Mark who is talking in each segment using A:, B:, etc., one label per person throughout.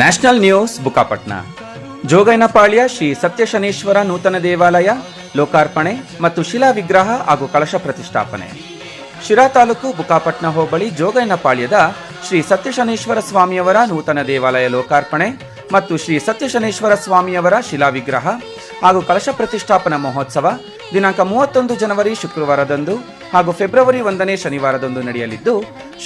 A: National news Bukkapatna. ಜೋಗೈನಪಾಳ್ಯ Shri Satyashaneshwara ನೂತನ ದೇವಾಲಯ, ಲೋಕಾರ್ಪಣೆ ಮತ್ತು ಶಿಲಾ ವಿಗ್ರಹ ಹಾಗೂ ಕಳಶ ಪ್ರತಿಷ್ಠಾಪನೆ. ಶಿರಾ ತಾಲೂಕು ಬುಕಾಪಟ್ನ ಹೋಬಳಿ ಜೋಗೈನಪಾಳ್ಯದ ಶ್ರೀ ಸತ್ಯಶನೇಶ್ವರ ಸ್ವಾಮಿಯವರ ನೂತನ ದೇವಾಲಯ ಲೋಕಾರ್ಪಣೆ ಮತ್ತು ಶ್ರೀ ಸತ್ಯಶನೇಶ್ವರ ಸ್ವಾಮಿಯವರ ಶಿಲಾ ವಿಗ್ರಹ ಹಾಗೂ ಕಳಶ ಪ್ರತಿಷ್ಠಾಪನಾ ಮಹೋತ್ಸವ ದಿನಾಂಕ ಮೂವತ್ತೊಂದು ಜನವರಿ ಶುಕ್ರವಾರದಂದು ಹಾಗೂ ಫೆಬ್ರವರಿ ಒಂದನೇ ಶನಿವಾರದಂದು ನಡೆಯಲಿದ್ದು,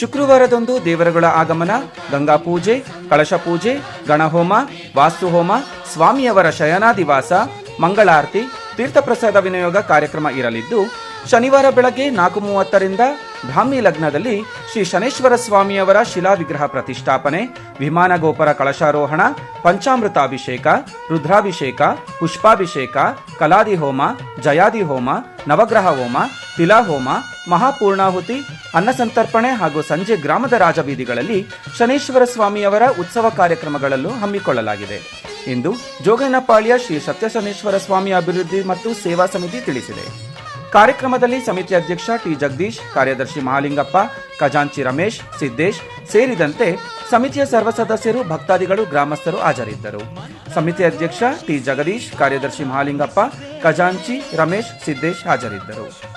A: ಶುಕ್ರವಾರದಂದು ದೇವರುಗಳ ಆಗಮನ, ಗಂಗಾ ಪೂಜೆ, ಕಳಶ ಪೂಜೆ, ಗಣಹೋಮ, ವಾಸ್ತುಹೋಮ, ಸ್ವಾಮಿಯವರ ಶಯನಾದಿವಾಸ, ಮಂಗಳಾರತಿ, ತೀರ್ಥಪ್ರಸಾದ ವಿನಿಯೋಗ ಕಾರ್ಯಕ್ರಮ ಇರಲಿದ್ದು, ಶನಿವಾರ ಬೆಳಗ್ಗೆ ನಾಲ್ಕು ಮೂವತ್ತರಿಂದ ಬ್ರಾಹ್ಮಿ ಲಗ್ನದಲ್ಲಿ ಶ್ರೀ ಶನೇಶ್ವರ ಸ್ವಾಮಿಯವರ ಶಿಲಾ ವಿಗ್ರಹ ಪ್ರತಿಷ್ಠಾಪನೆ, ವಿಮಾನ ಗೋಪುರ ಕಳಶಾರೋಹಣ, ಪಂಚಾಮೃತಾಭಿಷೇಕ, ರುದ್ರಾಭಿಷೇಕ, ಪುಷ್ಪಾಭಿಷೇಕ ಕಲಾದಿ ಹೋಮ ಜಯಾದಿ ಹೋಮ ನವಗ್ರಹ ಹೋಮ ತಿಲಾ ಹೋಮ ಮಹಾಪೂರ್ಣಾಹುತಿ, ಅನ್ನಸಂತರ್ಪಣೆ ಹಾಗೂ ಸಂಜೆ ಗ್ರಾಮದ ರಾಜಬೀದಿಗಳಲ್ಲಿ ಶನೇಶ್ವರ ಸ್ವಾಮಿಯವರ ಉತ್ಸವ ಕಾರ್ಯಕ್ರಮಗಳಲ್ಲೂ ಹಮ್ಮಿಕೊಳ್ಳಲಾಗಿದೆ. ಎಂದು ಜೋಗನಪಾಳ್ಯ ಶ್ರೀ ಸತ್ಯಶನೇಶ್ವರ ಸ್ವಾಮಿ ಅಭಿವೃದ್ಧಿ ಮತ್ತು ಸೇವಾ ಸಮಿತಿ ತಿಳಿಸಿದೆ. ಕಾರ್ಯಕ್ರಮದಲ್ಲಿ ಸಮಿತಿ ಅಧ್ಯಕ್ಷ ಟಿ ಜಗದೀಶ್, ಕಾರ್ಯದರ್ಶಿ ಮಹಾಲಿಂಗಪ್ಪ, ಖಜಾಂಚಿ ರಮೇಶ್, ಸಿದ್ದೇಶ್ ಸೇರಿದಂತೆ ಸಮಿತಿಯ ಸರ್ವ ಸದಸ್ಯರು, ಭಕ್ತಾದಿಗಳು, ಗ್ರಾಮಸ್ಥರು ಹಾಜರಿದ್ದರು. ಸಮಿತಿ ಅಧ್ಯಕ್ಷ ಟಿ ಜಗದೀಶ್, ಕಾರ್ಯದರ್ಶಿ ಮಹಾಲಿಂಗಪ್ಪ, ಖಜಾಂಚಿ, ರಮೇಶ್, ಸಿದ್ದೇಶ್ ಹಾಜರಿದ್ದರು.